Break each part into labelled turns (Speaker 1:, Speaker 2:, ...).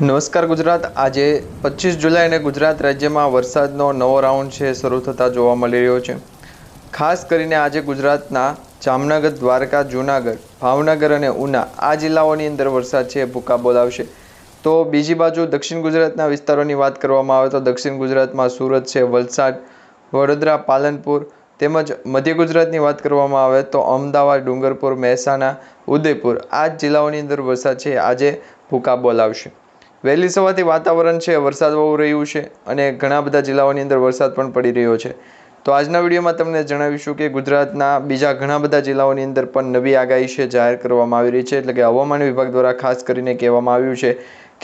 Speaker 1: નમસ્કાર ગુજરાત. આજે પચીસ જુલાઈને ગુજરાત રાજ્યમાં વરસાદનો નવો રાઉન્ડ છે, શરૂ થતા જોવા મળી રહ્યો છે. ખાસ કરીને આજે ગુજરાતના જામનગર, દ્વારકા, જૂનાગઢ, ભાવનગર અને ઉના આ જિલ્લાઓની અંદર વરસાદ છે ભૂકા બોલાવશે. તો બીજી બાજુ દક્ષિણ ગુજરાતના વિસ્તારોની વાત કરવામાં આવે તો દક્ષિણ ગુજરાતમાં સુરત છે, વલસાડ, વડોદરા, પાલનપુર તેમજ મધ્ય ગુજરાતની વાત કરવામાં આવે તો અમદાવાદ, ડુંગરપુર, મહેસાણા, ઉદયપુર આ જ જિલ્લાઓની અંદર વરસાદ છે આજે ભૂકા બોલાવશે. વહેલી સવારથી વાતાવરણ છે, વરસાદ વહુ રહ્યું છે અને ઘણા બધા જિલ્લાઓની અંદર વરસાદ પણ પડી રહ્યો છે. તો આજના વિડીયોમાં તમને જણાવીશું કે ગુજરાતના બીજા ઘણા બધા જિલ્લાઓની અંદર પણ નવી આગાહી છે, જાહેર કરવામાં આવી રહી છે, એટલે કે હવામાન વિભાગ દ્વારા ખાસ કરીને કહેવામાં આવ્યું છે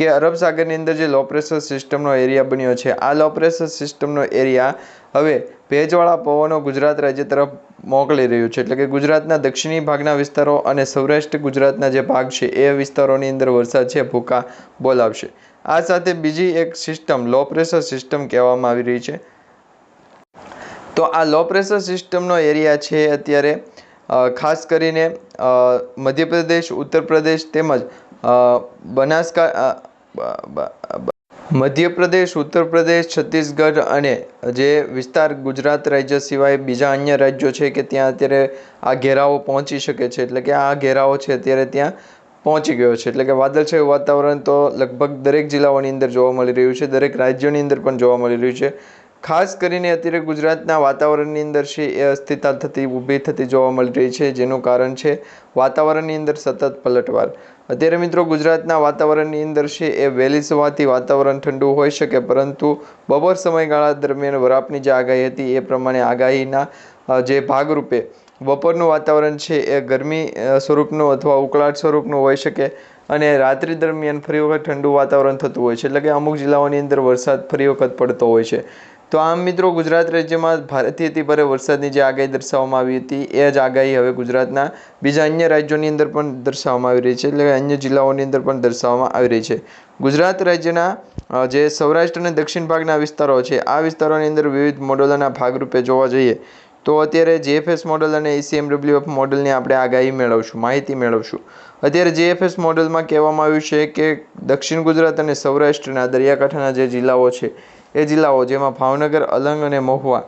Speaker 1: કે અરબ સાગરની અંદર જે લો પ્રેશર સિસ્ટમનો એરિયા બન્યો છે, આ લો પ્રેશર સિસ્ટમનો એરિયા હવે ભેજવાળા પવનો ગુજરાત રાજ્ય તરફ મોકલી રહ્યું છે, એટલે કે ગુજરાતના દક્ષિણી ભાગના વિસ્તારો અને સૌરાષ્ટ્ર ગુજરાતના જે ભાગ છે, એ વિસ્તારોની અંદર વરસાદ છે, ભૂકા બોલાવશે. આ સાથે બીજી એક સિસ્ટમ લો પ્રેશર સિસ્ટમ કહેવામાં આવી રહી છે. તો આ લો પ્રેશર સિસ્ટમનો એરિયા છે અત્યારે ખાસ કરીને મધ્યપ્રદેશ ઉત્તર પ્રદેશ તેમજ બનાસકા મધ્યપ્રદેશ ઉત્તર પ્રદેશ છત્તીસગઢ અને જે વિસ્તાર ગુજરાત રાજ્ય સિવાય બીજા અન્ય રાજ્યો છે કે ત્યાં અત્યારે આ ઘેરાવો પહોંચી શકે છે. એટલે કે આ ઘેરાવો છે અત્યારે ત્યાં પહોંચી ગયો છે. એટલે કે વાદળછાયું વાતાવરણ તો લગભગ દરેક જિલ્લાઓની અંદર જોવા મળી રહ્યું છે, દરેક રાજ્યોની અંદર પણ જોવા મળી રહ્યું છે. ખાસ કરીને અત્યારે ગુજરાતના વાતાવરણની અંદર છે એ અસ્થિરતા થતી, ઊભી થતી જોવા મળી રહી છે, જેનું કારણ છે વાતાવરણની અંદર સતત પલટવાર. અત્યારે મિત્રો ગુજરાતના વાતાવરણની અંદર છે એ વહેલી સવારથી વાતાવરણ ઠંડુ હોઈ શકે, પરંતુ બપોર સમયગાળા દરમિયાન વરાપની જે આગાહી હતી એ પ્રમાણે આગાહીના જે ભાગરૂપે બપોરનું વાતાવરણ છે એ ગરમી સ્વરૂપનું અથવા ઉકળાટ સ્વરૂપનું હોઈ શકે અને રાત્રિ દરમિયાન ફરી વખત ઠંડુ વાતાવરણ થતું હોય છે. એટલે કે અમુક જિલ્લાઓની અંદર વરસાદ ફરી વખત પડતો હોય છે. તો આમ મિત્રો ગુજરાત રાજ્યમાં ભારેથી અતિભારે વરસાદની જે આગાહી દર્શાવવામાં આવી હતી, એ જ આગાહી હવે ગુજરાતના બીજા અન્ય રાજ્યોની અંદર પણ દર્શાવવામાં આવી રહી છે, એટલે અન્ય જિલ્લાઓની અંદર પણ દર્શાવવામાં આવી રહી છે. ગુજરાત રાજ્યના જે સૌરાષ્ટ્ર અને દક્ષિણ ભાગના વિસ્તારો છે, આ વિસ્તારોની અંદર વિવિધ મોડલોના ભાગરૂપે જોવા જઈએ, તો અત્યારે જેએફએસ મોડલ અને એસીએમડબ્લ્યુએફ મોડલની આપણે આગાહી મેળવશું, માહિતી મેળવશું. અત્યારે જેએફએસ મોડલમાં કહેવામાં આવ્યું છે કે દક્ષિણ ગુજરાત અને સૌરાષ્ટ્રના દરિયાકાંઠાના જે જિલ્લાઓ છે એ જિલ્લાઓ જેમાં ભાવનગર, અલંગ અને મહુવા.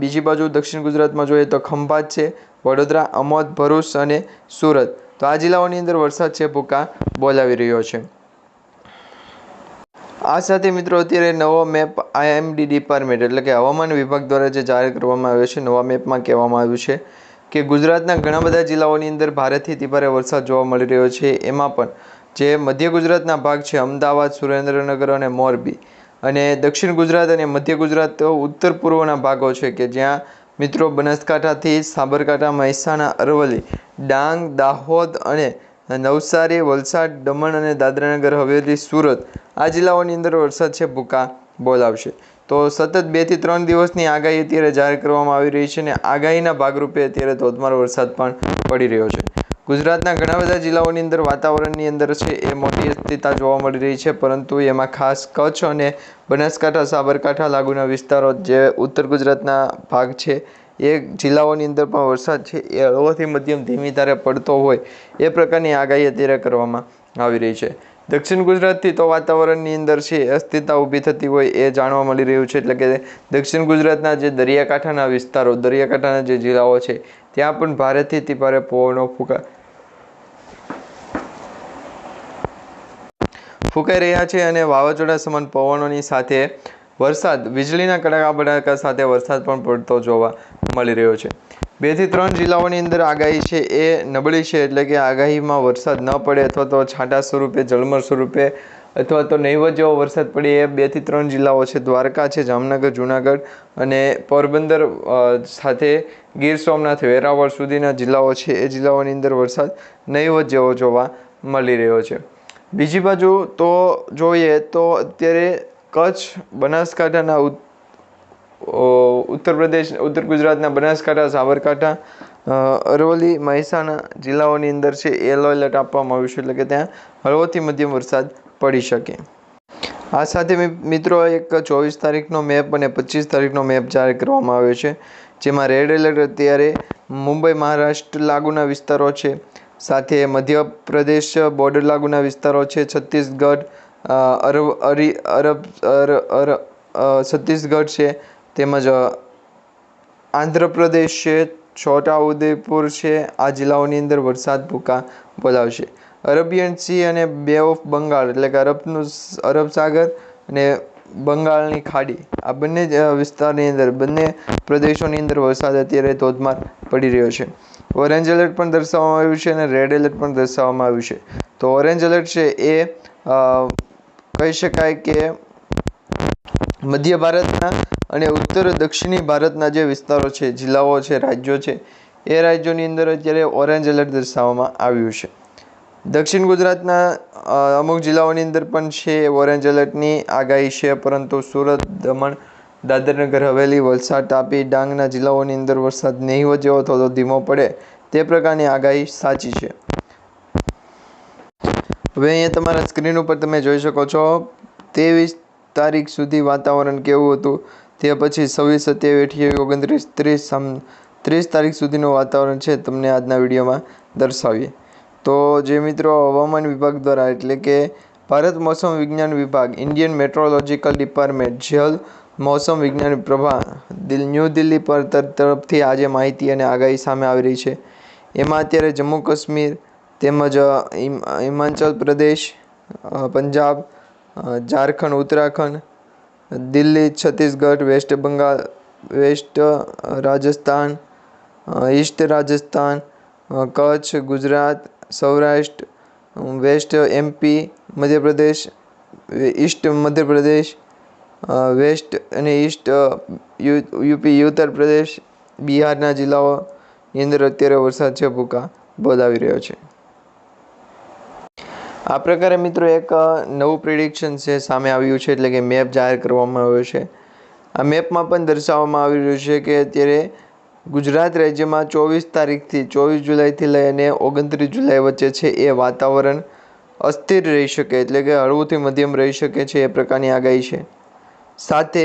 Speaker 1: બીજી બાજુ દક્ષિણ ગુજરાતમાં જોઈએ તો ખંભાત છે, વડોદરા, અમોદ, ભરૂચ અને સુરત. તો આ જિલ્લાઓની અંદર વરસાદ છે, ભૂકા બોલાવી રહ્યો છે. આ સાથે મિત્રો અત્યારે નવો મેપ આઈએમડી ડિપાર્ટમેન્ટ એટલે કે હવામાન વિભાગ દ્વારા જે જાહેર કરવામાં આવ્યો છે, નવા મેપમાં કહેવામાં આવ્યું છે કે ગુજરાતના ઘણા બધા જિલ્લાઓની અંદર ભારેથી અતિભારે વરસાદ જોવા મળી રહ્યો છે. એમાં પણ જે મધ્ય ગુજરાતના ભાગ છે, અમદાવાદ, સુરેન્દ્રનગર અને મોરબી. અને દક્ષિણ ગુજરાત અને મધ્ય ગુજરાત ઉત્તર પૂર્વના ભાગો છે કે જ્યાં મિત્રો બનાસકાંઠાથી સાબરકાંઠા, મહેસાણા, અરવલ્લી, ડાંગ, દાહોદ અને નવસારી, વલસાડ, દમણ અને દાદરાનગર, હવેલી, સુરત આ જિલ્લાઓની અંદર વરસાદ છે ભૂકા બોલાવશે તો સતત બેથી ત્રણ દિવસની આગાહી અત્યારે જાહેર કરવામાં આવી રહી છે અને આગાહીના ભાગરૂપે અત્યારે ધોધમાર વરસાદ પણ પડી રહ્યો છે. ગુજરાતના ઘણા બધા જિલ્લાઓની અંદર વાતાવરણની અંદર છે એ મોટી અસ્થિરતા જોવા મળી રહી છે, પરંતુ એમાં ખાસ કચ્છ અને બનાસકાંઠા, સાબરકાંઠા લાગુના વિસ્તારો જે ઉત્તર ગુજરાતના ભાગ છે, એ જિલ્લાઓની અંદર પણ વરસાદ છે, એ હળવોથી મધ્યમ ધીમી ધારે પડતો હોય એ પ્રકારની આગાહી અત્યારે કરવામાં આવી રહી છે. દક્ષિણ ગુજરાતથી તો વાતાવરણની અંદર છે અસ્થિરતા ઊભી થતી હોય એ જાણવા મળી રહ્યું છે, એટલે કે દક્ષિણ ગુજરાતના જે દરિયાકાંઠાના વિસ્તારો, દરિયાકાંઠાના જે જિલ્લાઓ છે ત્યાં પણ ભારેથી અતિ ભારે પવનો ફૂંકા ફૂંકાઈ રહ્યા છે અને વાવાઝોડા સમાન પવનોની સાથે વરસાદ, વીજળીના કડાકા બડાકા સાથે વરસાદ પણ પડતો જોવા મળી રહ્યો છે. બેથી ત્રણ જિલ્લાઓની અંદર આગાહી છે એ નબળી છે એટલે કે આગાહીમાં વરસાદ ન પડે અથવા તો છાંટા સ્વરૂપે જળમર સ્વરૂપે અથવા તો નહીવત જેવો વરસાદ પડે એ બેથી ત્રણ જિલ્લાઓ છે. દ્વારકા છે, જામનગર, જુનાગઢ અને પોરબંદર સાથે ગીર સોમનાથ, વેરાવળ સુધીના જિલ્લાઓ છે. એ જિલ્લાઓની અંદર વરસાદ નહીવત જેવો જોવા મળી રહ્યો છે. બીજી બાજુ તો જોઈએ તો અત્યારે કચ્છ, બનાસકાંઠાના ઉત્તર પ્રદેશ, ઉત્તર ગુજરાતના બનાસકાંઠા, સાબરકાંઠા અરવલ્લી, મહેસાણા જિલ્લાઓની અંદર છે યલો એલર્ટ આપવામાં આવ્યું છે. એટલે કે ત્યાં હળવોથી મધ્યમ વરસાદ પડી શકે. આ સાથે મિત્રો એક ચોવીસ તારીખનો મેપ અને પચીસ તારીખનો મેપ જાહેર કરવામાં આવ્યો છે, જેમાં રેડ એલર્ટ અત્યારે મુંબઈ, મહારાષ્ટ્ર લાગુના વિસ્તારો છે, સાથે મધ્યપ્રદેશ બોર્ડર લાગુના વિસ્તારો છે, છત્તીસગઢ અરબ અરી, અરબ, અર છત્તીસગઢ છે, તેમજ આંધ્રપ્રદેશ છે, છોટાઉદેપુર છે, આ જિલ્લાઓની અંદર વરસાદ ભૂકા બોલાવશે. અરેબિયન સી અને બે ઓફ બંગાળ, એટલે કે અરબનું અરબ સાગર અને બંગાળની ખાડી. આ બંને વિસ્તારની અંદર, બંને પ્રદેશોની અંદર વરસાદ અત્યારે ધોધમાર પડી રહ્યો છે. ઓરેન્જ એલર્ટ પણ દર્શાવવામાં આવ્યું છે અને રેડ એલર્ટ પણ દર્શાવવામાં આવ્યું છે. તો ઓરેન્જ એલર્ટ છે એ કહી શકાય કે મધ્ય ભારતના અને ઉત્તર દક્ષિણી ભારતના જે વિસ્તારો છે, જિલ્લાઓ છે, રાજ્યો છે, એ રાજ્યોની અંદર અત્યારે ઓરેન્જ એલર્ટ દર્શાવવામાં આવ્યું છે. દક્ષિણ ગુજરાતના અમુક જિલ્લાઓની અંદર પણ છે ઓરેન્જ એલર્ટની આગાહી છે, પરંતુ સુરત, દમણ, દાદરનગર, હવેલી, વલસાડ, તાપી, ડાંગના જિલ્લાઓની અંદર વરસાદ નહીવત જેવો થોડો ધીમો પડે, તે પ્રકારની આગાહી સાચી છે. હવે અહીંયા તમારા સ્ક્રીન ઉપર તમે જોઈ શકો છો, ત્રેવીસ તારીખ સુધી વાતાવરણ કેવું હતું તે પછી છવ્વીસ, સત્યાવીસ, અઠ્યાવીસ, ઓગણત્રીસ, ત્રીસ ત્રીસ તારીખ સુધીનું વાતાવરણ છે, તમને આજના વિડીયોમાં દર્શાવીએ. તો જે મિત્રો હવામાન વિભાગ દ્વારા, એટલે કે ભારત મોસમ વિજ્ઞાન વિભાગ, ઇન્ડિયન મેટ્રોલોજીકલ ડિપાર્ટમેન્ટ જેલ મોસમ વિજ્ઞાન પ્રભા, દિલ, ન્યૂ દિલ્હી પર તર- તરફથી આજે માહિતી અને આગાહી સામે આવી રહી છે. એમાં અત્યારે જમ્મુ કાશ્મીર તેમજ Himachal Pradesh Punjab Jharkhand, Uttarakhand, Delhi, Chhattisgarh, West Bengal, West Rajasthan East Rajasthan Kutch, Gujarat Saurashtra, West MP, Madhya Pradesh, East Madhya Pradesh West અને ઈસ્ટ યુપી, ઉત્તર પ્રદેશ, બિહારના જિલ્લાઓની અંદર અત્યારે વરસાદ છે, ભૂકા બોલાવી રહ્યો છે. આ પ્રકારે મિત્રો એક નવું પ્રિડિક્શન છે, સામે આવ્યું છે, એટલે કે મેપ જાહેર કરવામાં આવ્યો છે. આ મેપમાં પણ દર્શાવવામાં આવી રહ્યું છે કે અત્યારે ગુજરાત રાજ્યમાં ચોવીસ તારીખથી ચોવીસ જુલાઈથી લઈ અને ઓગણત્રીસ જુલાઈ વચ્ચે છે એ વાતાવરણ અસ્થિર રહી શકે એટલે કે હળવુંથી મધ્યમ રહી શકે છે એ પ્રકારની આગાહી છે. સાથે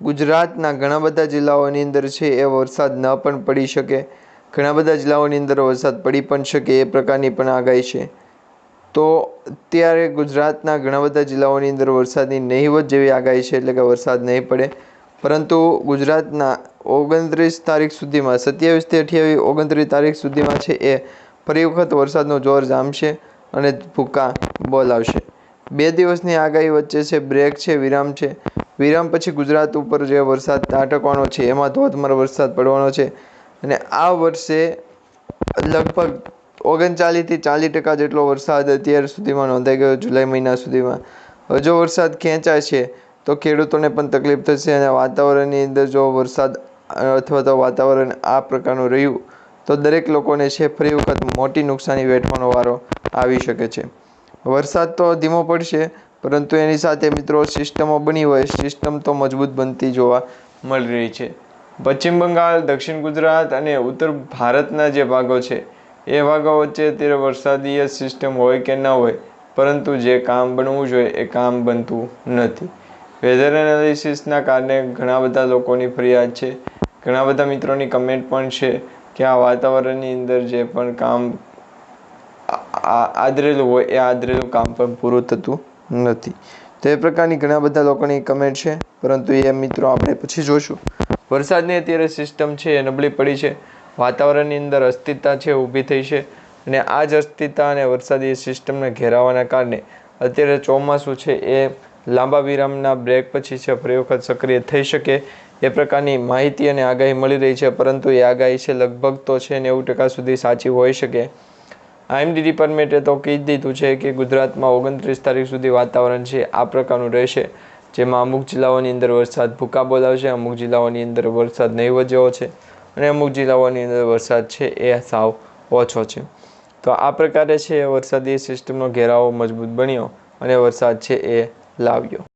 Speaker 1: ગુજરાતના ઘણા બધા જિલ્લાઓની અંદર છે એ વરસાદ ન પણ પડી શકે. ઘણા બધા જિલ્લાઓની અંદર વરસાદ પડી પણ શકે એ પ્રકારની પણ આગાહી છે. તો અત્યારે ગુજરાતના ઘણા બધા જિલ્લાઓની અંદર વરસાદની નહીવત જેવી આગાહી છે એટલે કે વરસાદ નહીં પડે. પરંતુ ગુજરાતના ઓગણત્રીસ તારીખ સુધીમાં સત્યાવીસથી અઠ્યાવીસ ઓગણત્રીસ તારીખ સુધીમાં છે એ, ફરી વખત વરસાદનો જોર જામશે અને ભૂકા બોલાવશે બે દિવસની આગાહી વચ્ચે છે, બ્રેક છે, વિરામ છે. વિરામ પછી ગુજરાત ઉપર જે વરસાદ ત્રાટકવાનો છે, એમાં ધોધમાર વરસાદ પડવાનો છે. અને આ વર્ષે લગભગ ઓગણચાલીસથી ચાલીસ ટકા જેટલો વરસાદ અત્યાર સુધીમાં નોંધાઈ ગયો, જુલાઈ મહિના સુધીમાં. હજુ વરસાદ ખેંચાય છે તો ખેડૂતોને પણ તકલીફ થશે અને વાતાવરણની અંદર જો વરસાદ અથવા તો વાતાવરણ આ પ્રકારનું રહ્યું, તો દરેક લોકોને છે ફરી વખત મોટી નુકસાની વેઠવાનો વારો આવી શકે છે. વરસાદ તો ધીમો પડશે, પરંતુ એની સાથે મિત્રો સિસ્ટમો બની હોય, સિસ્ટમ તો મજબૂત બનતી જોવા મળી રહી છે. પશ્ચિમ બંગાળ, દક્ષિણ ગુજરાત અને ઉત્તર ભારતના જે ભાગો છે, એ ભાગો વચ્ચે અત્યારે વરસાદીય સિસ્ટમ હોય કે ન હોય, પરંતુ જે કામ બનવું જોઈએ એ કામ બનતું નથી. વેધર એનાલિસિસના કારણે ઘણા બધા લોકોની ફરિયાદ છે. ઘણા બધા મિત્રોની કમેન્ટ પણ છે કે આ વાતાવરણની અંદર જે પણ કામ આદરેલું હોય એ આદરેલું કામ પણ પૂરું થતું નથી. તો એ પ્રકારની ઘણા બધા લોકોની કમેન્ટ છે. પરંતુ એ મિત્રો આપણે પછી જોશું. વરસાદની અત્યારે સિસ્ટમ છે એ નબળી પડી છે. વાતાવરણની અંદર અસ્થિરતા છે, ઊભી થઈ છે. અને આ જ અસ્થિરતા અને વરસાદી સિસ્ટમને ઘેરાવાના કારણે અત્યારે ચોમાસું છે એ લાંબા વિરામના બ્રેક પછી છે, ફરી વખત સક્રિય થઈ શકે એ પ્રકારની માહિતી અને આગાહી મળી રહી છે, પરંતુ એ આગાહી છે લગભગ તો છે નેવું ટકા સુધી સાચી હોઈ શકે. આઈએમડી ડિપાર્ટમેન્ટે તો કહી દીધું છે કે ગુજરાતમાં ઓગણત્રીસ તારીખ સુધી વાતાવરણ છે, આ પ્રકારનું રહેશે. જેમાં અમુક જિલ્લાઓની અંદર વરસાદ ભૂકા બોલાવશે અમુક જિલ્લાઓની અંદર વરસાદ નહીવત જેવો છે અને અમુક જિલ્લાઓની અંદર વરસાદ છે એ સાવ ઓછો છે. તો આ પ્રકારે છે વરસાદી સિસ્ટમનો ઘેરાવો મજબૂત બન્યો અને વરસાદ છે એ લાવ્યો